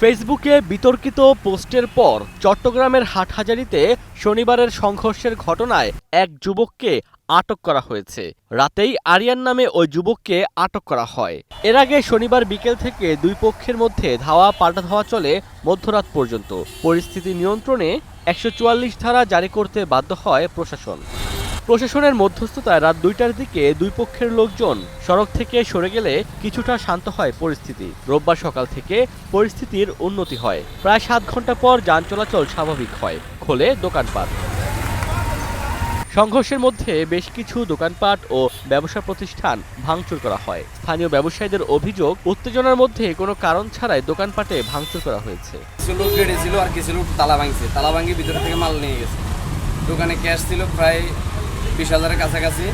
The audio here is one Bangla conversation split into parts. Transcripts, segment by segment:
ফেসবুকে বিতর্কিত পোস্টের পর চট্টগ্রামের হাটহাজারিতে শনিবারের সংঘর্ষের ঘটনায় এক যুবককে আটক করা হয়েছে। রাতেই আরিয়ান নামে ওই যুবককে আটক করা হয়। এর আগে শনিবার বিকেল থেকে দুই পক্ষের মধ্যে ধাওয়া পাল্টা ধাওয়া চলে মধ্যরাত পর্যন্ত। পরিস্থিতি নিয়ন্ত্রণে একশো চুয়াল্লিশ ধারা জারি করতে বাধ্য হয় প্রশাসন। প্রশাসনের মধ্যস্থতায় রাত দুইটার দিকে দুই পক্ষের লোকজন সড়ক থেকে সরে গেলে কিছুটা শান্ত হয় পরিস্থিতি। রোববার সকাল থেকে পরিস্থিতির উন্নতি হয়। প্রায় সাত ঘণ্টা পর যান চলাচল স্বাভাবিক হয়। খোলে দোকানপাট। সংঘর্ষের মধ্যে বেশ কিছু দোকানপাট ও ব্যবসা প্রতিষ্ঠান ভাঙচুর করা হয়। স্থানীয় ব্যবসায়ীদের অভিযোগ, উত্তেজনার মধ্যে কোনো কারণ ছাড়াই দোকানপাটে ভাঙচুর করা হয়েছে। ছিল আর কিছু তালা ভাঙছে। তালা ভিতরে থেকে মাল নিয়ে গেছে। দোকানে ক্যাশ ছিল প্রায় বিশ হাজারের কাছাকাছি।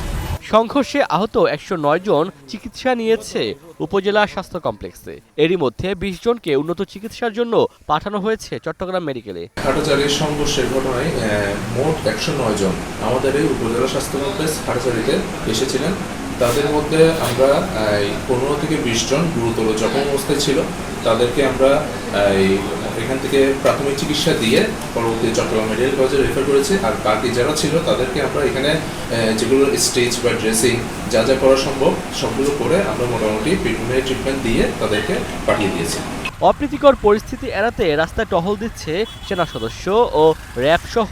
সংঘর্ষে আহত একশো নয় জন চিকিৎসা নিয়েছে উপজেলা স্বাস্থ্য কমপ্লেক্সে। এরই মধ্যে বিশ জনকে উন্নত চিকিৎসার জন্য পাঠানো হয়েছে চট্টগ্রাম মেডিকেলে। হাটাচারির সংঘর্ষের ঘটনায় আহ, মোট একশো নয় জন আমাদের এই উপজেলা স্বাস্থ্য কমপ্লেক্স হাটাচারিতে এসেছিলেন। তাদের মধ্যে আমরা পনেরো থেকে বিশ জন গুরুতর জখম অবস্থায় ছিল। তাদেরকে আমরা এখান থেকে প্রাথমিক চিকিৎসা দিয়ে পরবর্তী চট্টগ্রাম মেডিকেল কলেজে রেফার করেছি। আর বাকি যারা ছিল, তাদেরকে আমরা এখানে যেগুলো স্টেজ বা ড্রেসিং যা যা করা সম্ভব, সবগুলো করে আমরা মোটামুটি বিভিন্ন ট্রিটমেন্ট দিয়ে তাদেরকে পাঠিয়ে দিয়েছি। অপ্রীতিকর পরিস্থিতি এড়াতে রাস্তায় টহল দিচ্ছে সেনা সদস্য ও র্যাব সহ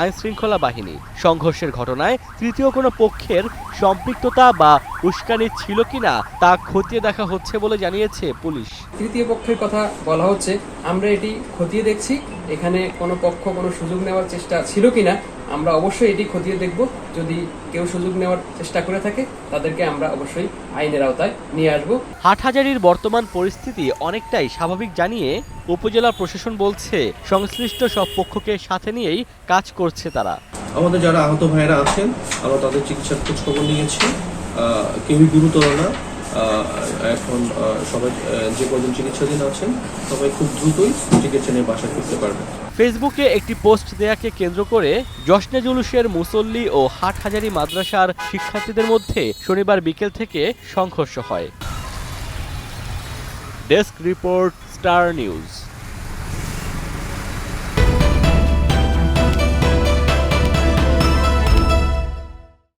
আইন শৃঙ্খলা বাহিনী। সংঘর্ষের ঘটনায় তৃতীয় কোনো পক্ষের সম্পৃক্ততা বা উস্কানি ছিল কিনা তা খতিয়ে দেখা হচ্ছে বলে জানিয়েছে পুলিশ। তৃতীয় পক্ষের কথা বলা হচ্ছে আমরা এটি খতিয়ে দেখছি এখানে কোনো পক্ষ কোনো সুযোগ নেওয়ার চেষ্টা ছিল কিনা আমরা অবশ্যই এটি খতিয়ে দেখব। যদি কেউ সুযোগ নেওয়ার চেষ্টা করে থাকে তাদেরকে আমরা অবশ্যই আইনের আওতায় নিয়ে আসব। হাটহাজারির বর্তমান পরিস্থিতি অনেকটাই স্বাভাবিক জানিয়ে উপজেলা প্রশাসন বলছে সংশ্লিষ্ট সব পক্ষকে সাথে নিয়েই কাজ করছে তারা। আমাদের যারা আহত ভাইয়েরা আছেন আমরা তাদের চিকিৎসার খোঁজ খবর নিয়েছি কেউই গুরুতর না। এখন সবাই যে কজন চিকিৎসাধীন আছেন সবাই খুব দ্রুতই চিকিৎসা নিয়ে বাসায় ফিরতে পারবে ফেসবুকে একটি পোস্ট দেয়াকে কেন্দ্র করে জশ্নে জুলুসের মুসল্লি ও হাটহাজারি মাদ্রাসার শিক্ষার্থীদের মধ্যে শনিবার বিকেল থেকে সংঘর্ষ হয়। Desk report star news